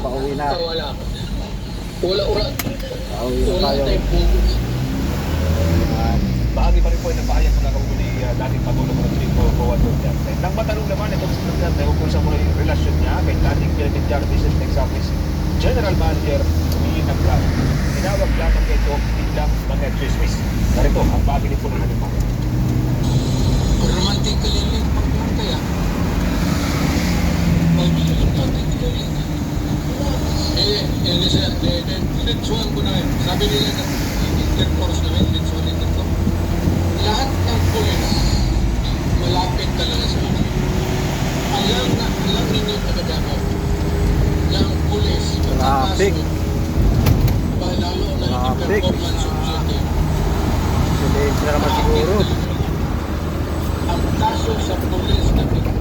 pauwi na. Wala. Wala, wala. Pauwi na tayo. Bahagi pa rin po ng pahayag na nakaulo ni uh, dating Pangulo Rodrigo Boa Duterte. Nang matanong naman itong si Duterte kung sa muna yung relasyon niya kay dating Kilimanjaro Business Next Office General Manager Willie Naglar. Tinawag lamang kay ito biglang mga chismis. Narito ang bahagi ni Puno ng. Romantically lang Eh, nisa, eh, eh, diretsuhan ko na yun. Sabi nila na intercourse namin, diretsuhan nito. Lahat ng pulis, malapit talaga sa akin. Alam na, alam ninyo pagkadama. Yung pulis, Traffic. Ba, lalo na yung performance duty. silensya na naman siguro. Ang kaso sa pulis na performance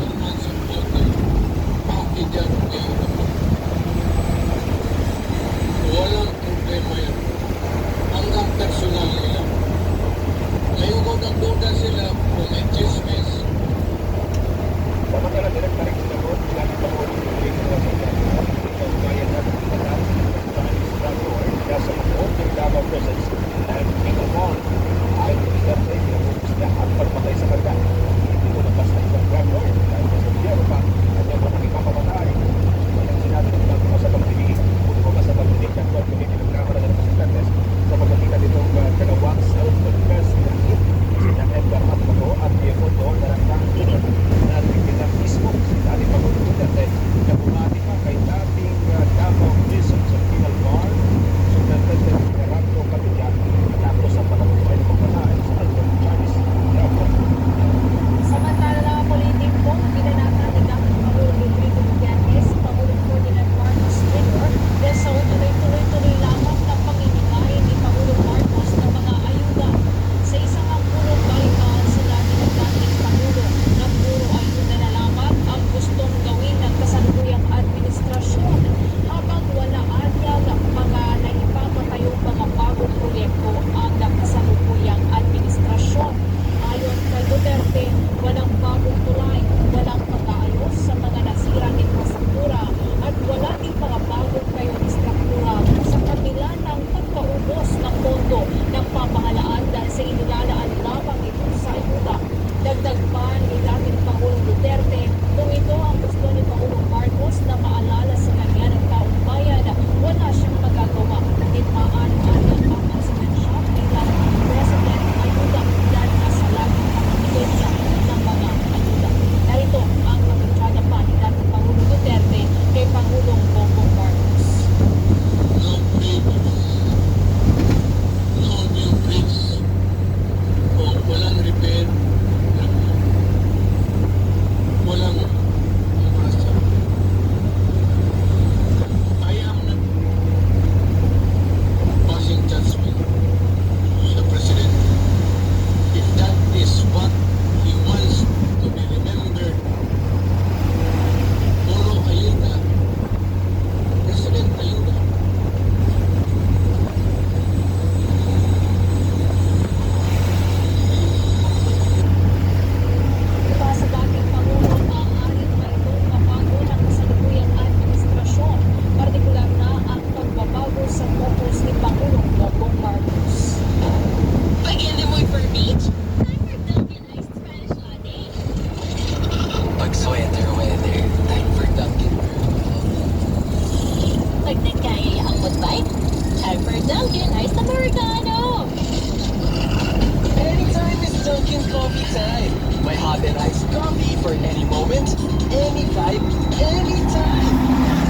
coffee for any moment, any vibe, anytime.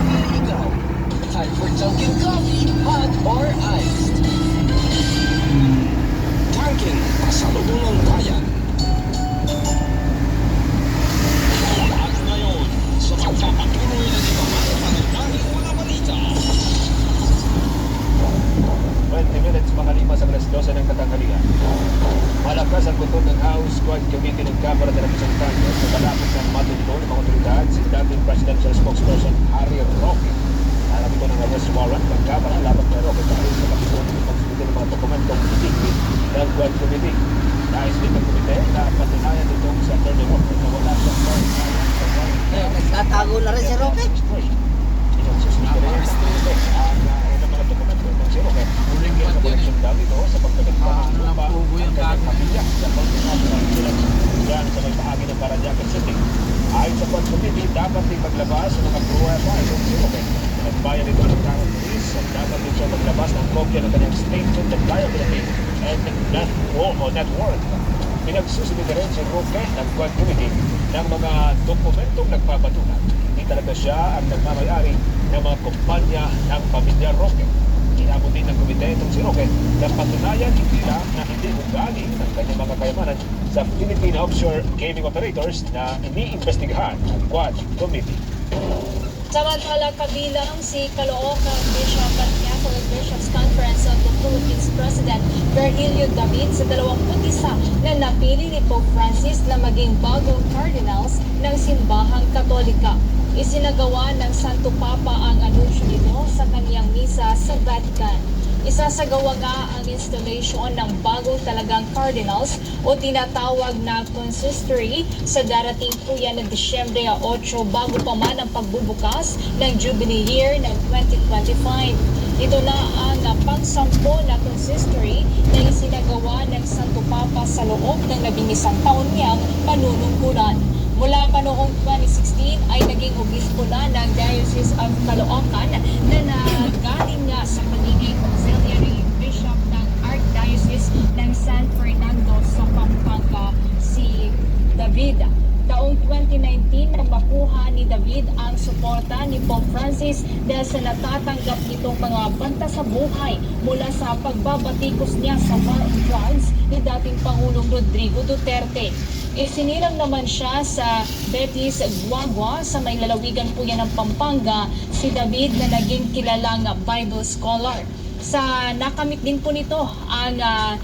Here you go. Time for Dunkin' coffee, hot or iced. Dunkin', pasalubong ng bayan. gutom ng House Squad Committee ng Kamara ng Representantes sa kalapit ng matundo ng mga otoridad si dating presidential spokesperson Harry Roque. Alam ito ng arrest warrant ng Kamara laban kay Roque dahil sa kapitunan ng pagsumite ng mga dokumentong itigwit ng Squad Committee. Nais din ng komite na patunayan nitong si Attorney Roque na wala siyang pangkayan sa warrant. Eh, nagtatago na rin si Roque. Ah, ito ang susunod rin ang mga dokumento ng si Roque. Huling yan sa koleksyon daw kopya ng kanyang statement of liability and net, o, o net worth. Pinagsusunod rin si Roque ng Quad Committee ng mga dokumentong nagpapatunay. Hindi talaga siya ang nagmamayari ng mga kumpanya ng pamilya Roque. Inabot din ng komite itong si Roque na patunayan lang na hindi ugali ng kanyang mga kayamanan sa Philippine Offshore Gaming Operators na iniimbestigahan ng Quad Committee. Samantala, kabilang si Caloocan Bishop at Catholic Bishops Conference of the Philippines President Virgilio David sa 21 na napili ni Pope Francis na maging bagong cardinals ng simbahang katolika. Isinagawa ng Santo Papa ang anunsyo nito sa kaniyang misa sa Vatican. Isasagawa nga ang installation ng bagong talagang cardinals o tinatawag na consistory sa darating po yan ng Disyembre 8 bago pa man ang pagbubukas ng Jubilee Year ng 2025. Ito na ang pangsampo na consistory na isinagawa ng Santo Papa sa loob ng labing isang taon niyang panunungkulan. Mula pa noong 2016 ay naging obispo na ng Diocese of Caloocan na nagaling nga sa pagiging auxiliary bishop ng Archdiocese ng San Fernando sa Pampanga si David. Taong 2019 nang makuha ni David ang suporta ni Pope Francis dahil sa natatanggap nitong mga banta sa buhay mula sa pagbabatikos niya sa war on drugs ni dating Pangulong Rodrigo Duterte. Isinilang naman siya sa Betis Guagua sa may lalawigan po yan ng Pampanga si David na naging kilalang Bible scholar. Sa nakamit din po nito ang uh,